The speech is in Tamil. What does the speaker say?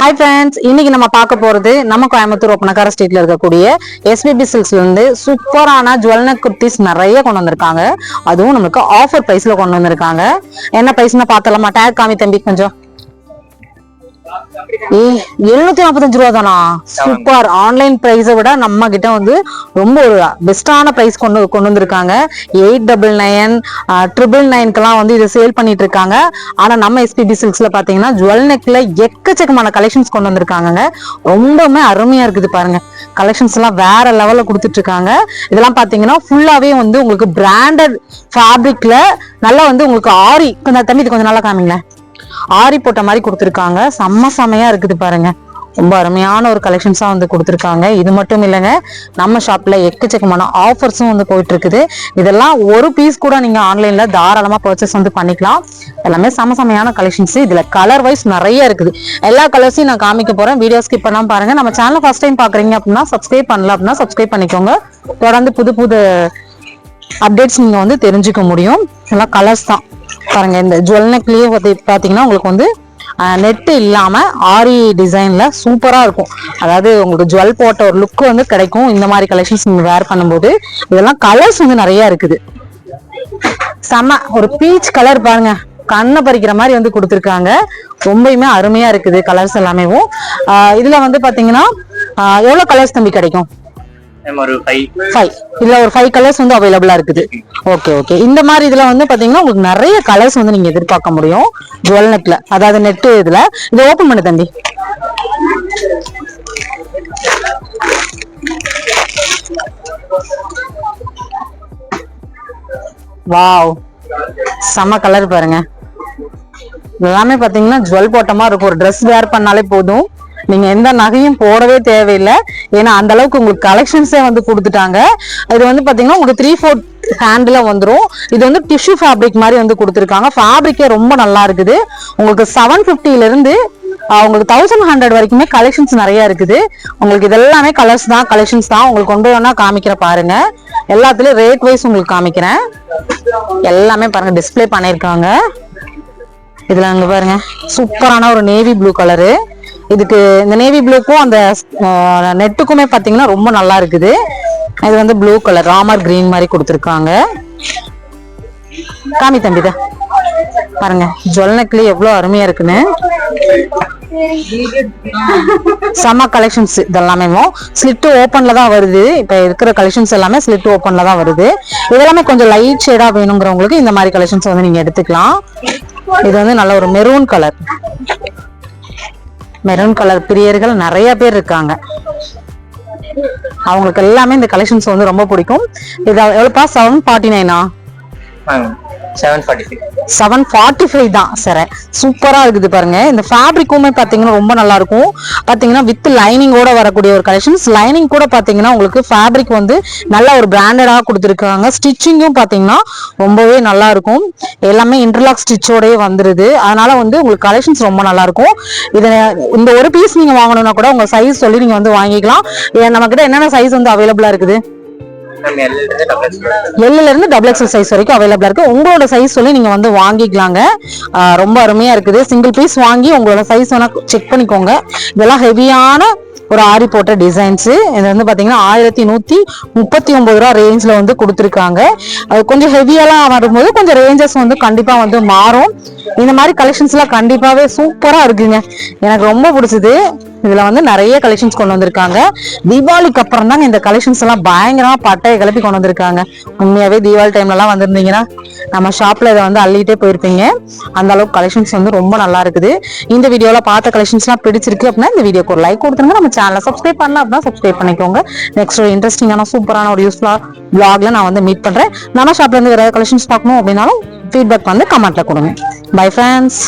ஹாய் ஃப்ரெண்ட்ஸ் இன்னைக்கு நம்ம பார்க்க போறது நம்ம கோயம்புத்தூர் ஒப்பனக்கார ஸ்ட்ரீட்ல இருக்கக்கூடிய எஸ்பிபி சில்ஸ்ல இருந்து சூப்பரான ஜுவல்ன குர்த்திஸ் நிறைய கொண்டு வந்திருக்காங்க. அதுவும் நமக்கு ஆஃபர் பிரைஸ்ல கொண்டு வந்திருக்காங்க. என்ன பிரைஸ்னு பார்த்தலாமா டேக் காமி தம்பி கொஞ்சம். எழுநூத்தி நாற்பத்தஞ்சு ரூபா தானா சூப்பர் ஆன்லைன் பிரைஸை விட நம்ம கிட்ட வந்து ரொம்ப ஒரு பெஸ்டான பிரைஸ் கொண்டு கொண்டு வந்திருக்காங்க. எயிட் டபுள் நைன் ட்ரிபிள் நைன்க்கெல்லாம் வந்து இதை சேல் பண்ணிட்டு இருக்காங்க. ஆனா நம்ம எஸ்பிபி சில்க்ஸ்ல பாத்தீங்கன்னா ஜுவல் நெக்ல எக்கச்சக்கமான கலெக்ஷன்ஸ் கொண்டு வந்திருக்காங்க ரொம்பவுமே அருமையா இருக்குது பாருங்க. கலெக்ஷன்ஸ் எல்லாம் வேற லெவல்ல கொடுத்துட்டு இருக்காங்க. இதெல்லாம் பாத்தீங்கன்னா ஃபுல்லாவே வந்து உங்களுக்கு பிராண்டட் ஃபேப்ரிக்ல நல்லா வந்து உங்களுக்கு ஆரி கொஞ்சம் தம்பி இது கொஞ்சம் நல்லா காமிங்களேன். ஆரி போட்ட மாதிரி கொடுத்துருக்காங்க. செம்ம செம்மையா இருக்குது பாருங்க. ரொம்ப அருமையான ஒரு கலெக்ஷன்ஸாக வந்து கொடுத்துருக்காங்க. இது மட்டும் இல்லைங்க நம்ம ஷாப்பில் எக்கச்சக்கமான ஆஃபர்ஸும் வந்து போயிட்டு இருக்குது இதெல்லாம் ஒரு பீஸ் கூட நீங்கள் ஆன்லைனில் தாராளமாக பர்ச்சேஸ் வந்து பண்ணிக்கலாம். எல்லாமே செம செமையான கலெக்ஷன்ஸ் இதில் கலர் வைஸ் நிறைய இருக்குது. எல்லா கலர்ஸையும் நான் காமிக்க போகிறேன் வீடியோ ஸ்கிப் பண்ணாம பாருங்க. நம்ம சேனல் ஃபஸ்ட் டைம் பார்க்குறீங்க அப்படின்னா சப்ஸ்கிரைப் பண்ணல அப்படின்னா சப்ஸ்கிரைப் பண்ணிக்கோங்க. தொடர்ந்து புது புது அப்டேட்ஸ் நீங்கள் வந்து தெரிஞ்சுக்க முடியும். எல்லாம் கலர்ஸ் தான். பாருங்க இந்த ஜுவல் நெக்லேயே பார்த்தீங்கன்னா உங்களுக்கு வந்து நெட்டு இல்லாமல் ஆரி டிசைனில் சூப்பராக இருக்கும். அதாவது உங்களுக்கு ஜுவல் போட்ட ஒரு லுக் வந்து கிடைக்கும். இந்த மாதிரி கலெக்ஷன்ஸ் நீங்கள் வேர் பண்ணும்போது இதெல்லாம் கலர்ஸ் வந்து நிறையா இருக்குது. செம்ம ஒரு பீச் கலர் பாருங்க கண்ணை பறிக்கிற மாதிரி வந்து கொடுத்துருக்காங்க. ரொம்பயுமே அருமையாக இருக்குது கலர்ஸ் எல்லாமேவும். இதில் வந்து பார்த்தீங்கன்னா எவ்வளோ கலர்ஸ் தம்பி கிடைக்கும்? ஒரு ஃபைவ் இதுல ஒரு ஃபைவ் கலர்ஸ் வந்து அவைலபிளா இருக்குது. ஓகே ஓகே இந்த மாதிரி இதுல வந்து பாத்தீங்கன்னா உங்களுக்கு நிறைய கலர்ஸ் வந்து நீங்க எதிர்பார்க்க முடியும். ஜுவல் நெட்ல அதாவது நெட் இதுல. இதை ஓபன் பண்ணு தம்பி. வாவ் செம கலர் பாருங்க. எல்லாமே பாத்தீங்கன்னா ஜுவல் போட்டமா இருக்கும். ஒரு Dress வேர் பண்ணாலே போதும். நீங்க எந்த நகையும் போடவே தேவையில்லை. ஏன்னா அந்த அளவுக்கு உங்களுக்கு கலெக்ஷன்ஸே வந்து கொடுத்துட்டாங்க. இது வந்து பாத்தீங்கன்னா உங்களுக்கு த்ரீ ஃபோர்த் ஹேண்டில் வந்துடும் இது வந்து டிஷ்யூ ஃபேப்ரிக் மாதிரி வந்து கொடுத்துருக்காங்க. ஃபேப்ரிக்கே ரொம்ப நல்லா இருக்குது. உங்களுக்கு செவன் ஃபிஃப்டிலேருந்து உங்களுக்கு தௌசண்ட் ஹண்ட்ரட் வரைக்குமே கலெக்ஷன்ஸ் நிறைய இருக்குது. உங்களுக்கு இதெல்லாமே கலர்ஸ் தான் கலெக்ஷன்ஸ் தான். உங்களுக்கு கொண்டு வேணா காமிக்கிற பாருங்க. எல்லாத்துலயும் ரேட் வைஸ் உங்களுக்கு காமிக்கிறேன். எல்லாமே பாருங்க டிஸ்ப்ளே பண்ணியிருக்காங்க. இதுல அங்க பாருங்க சூப்பரான ஒரு நேவி ப்ளூ கலரு இதுக்கு இந்த நேவி ப்ளூக்கும் அந்த நெட்டுக்குமே பார்த்தீங்கன்னா ரொம்ப நல்லா இருக்குது. இது வந்து ப்ளூ கலர் ராமர் கிரீன் மாதிரி கொடுத்துருக்காங்க. காமி தம்பிதா பாருங்க ஜுவல் நெக்லி எவ்வளோ அருமையா இருக்குன்னு. செம்ம கலெக்ஷன்ஸ் இதெல்லாமே ஸ்லிட்டு ஓப்பன்ல தான் வருது. இப்போ இருக்கிற கலெக்ஷன்ஸ் எல்லாமே ஸ்லிட் ஓப்பன்ல தான் வருது. இதெல்லாமே கொஞ்சம் லைட் ஷேடா வேணுங்கிறவங்களுக்கு இந்த மாதிரி கலெக்ஷன்ஸ் வந்து நீங்க எடுத்துக்கலாம். இது வந்து நல்ல ஒரு மெரூன் கலர் மெரூன் கலர் பிரியர்கள் நிறைய பேர் இருக்காங்க. அவங்களுக்கு எல்லாமே இந்த கலெக்ஷன்ஸ் வந்து ரொம்ப பிடிக்கும். இது எவ்வளோப்பா? செவன் ஃபார்ட்டி நைனா seven forty six seven forty five தான் சரி சூப்பராக இருக்குது பாருங்க. இந்த ஃபேப்ரிக்குமே பார்த்தீங்கன்னா ரொம்ப நல்லா இருக்கும். பார்த்தீங்கன்னா வித் லைனிங்கோட வரக்கூடிய ஒரு கலெக்ஷன்ஸ் லைனிங் கூட பார்த்தீங்கன்னா உங்களுக்கு ஃபேப்ரிக் வந்து நல்ல ஒரு பிராண்டடாக கொடுத்துருக்காங்க. ஸ்டிச்சிங்கும் பார்த்தீங்கன்னா ரொம்பவே நல்லா இருக்கும். எல்லாமே இன்டர்லாக் ஸ்டிச்சோடயே வந்துருது. அதனால வந்து உங்களுக்கு கலெக்ஷன்ஸ் ரொம்ப நல்லா இருக்கும். இதை இந்த ஒரு பீஸ் நீங்கள் வாங்கணும்னா கூட உங்கள் சைஸ் சொல்லி நீங்கள் வந்து வாங்கிக்கலாம். நம்மக்கிட்ட என்னென்ன சைஸ் வந்து அவைலபிளாக இருக்குது? எல்லுல இருந்து டபுள் எக்ஸல் சைஸ் வரைக்கும் அவைலபிளா இருக்கு. உங்களோட சைஸ் சொல்லி நீங்க வந்து வாங்கிக்கலாங்க. ரொம்ப அருமையா இருக்குது. சிங்கிள் பீஸ் வாங்கி உங்களோட சைஸ் வேணா செக் பண்ணிக்கோங்க. இதெல்லாம் ஹெவியான ஒரு ஆரி போட்ட டிசைன்ஸ் இது வந்து பாத்தீங்கன்னா ஆயிரத்தி நூத்தி முப்பத்தி ஒன்பது ரூபா ரேஞ்ச்ல வந்து கொடுத்துருக்காங்க. அது கொஞ்சம் ஹெவியெல்லாம் வரும்போது கொஞ்சம் ரேஞ்சஸ் வந்து கண்டிப்பா வந்து மாறும். இந்த மாதிரி கலெக்ஷன்ஸ் எல்லாம் கண்டிப்பாவே சூப்பரா இருக்குங்க. எனக்கு ரொம்ப பிடிச்சது. இதுல வந்து நிறைய கலெக்ஷன்ஸ் கொண்டு வந்திருக்காங்க. தீபாவளிக்கு அப்புறம் தாங்க இந்த கலெக்ஷன்ஸ் எல்லாம் பயங்கரமா பட்டையை கிளப்பி கொண்டு வந்திருக்காங்க. உண்மையாவே தீபாவளி டைம்ல எல்லாம் வந்திருந்தீங்கன்னா நம்ம ஷாப்ல இதை வந்து அள்ளிட்டே போயிருப்பீங்க. அந்த அளவுக்கு கலெக்ஷன்ஸ் வந்து ரொம்ப நல்லா இருக்குது. இந்த வீடியோல பார்த்த கலெக்ஷன்ஸ் எல்லாம் பிடிச்சிருக்கு அப்படின்னா இந்த வீடியோக்கு ஒரு லைக் கொடுத்துருங்க. நம்ம சேனலை சப்ஸ்கிரைப் பண்ணல அப்படின்னா சப்ஸ்கிரைப் பண்ணிக்கோங்க. நெக்ஸ்ட் ஒரு இன்ட்ரெஸ்டிங்கான சூப்பரான ஒரு யூஸ்ஃபுல்லா பிளாக்ல நான் வந்து மீட் பண்றேன். நம்ம ஷாப்ல இருந்து வேற கலெக்ஷன்ஸ் பார்க்கணும் அப்படின்னாலும் ஃபீட்பேக் வந்து கமெண்ட்ல கொடுங்க. Bye friends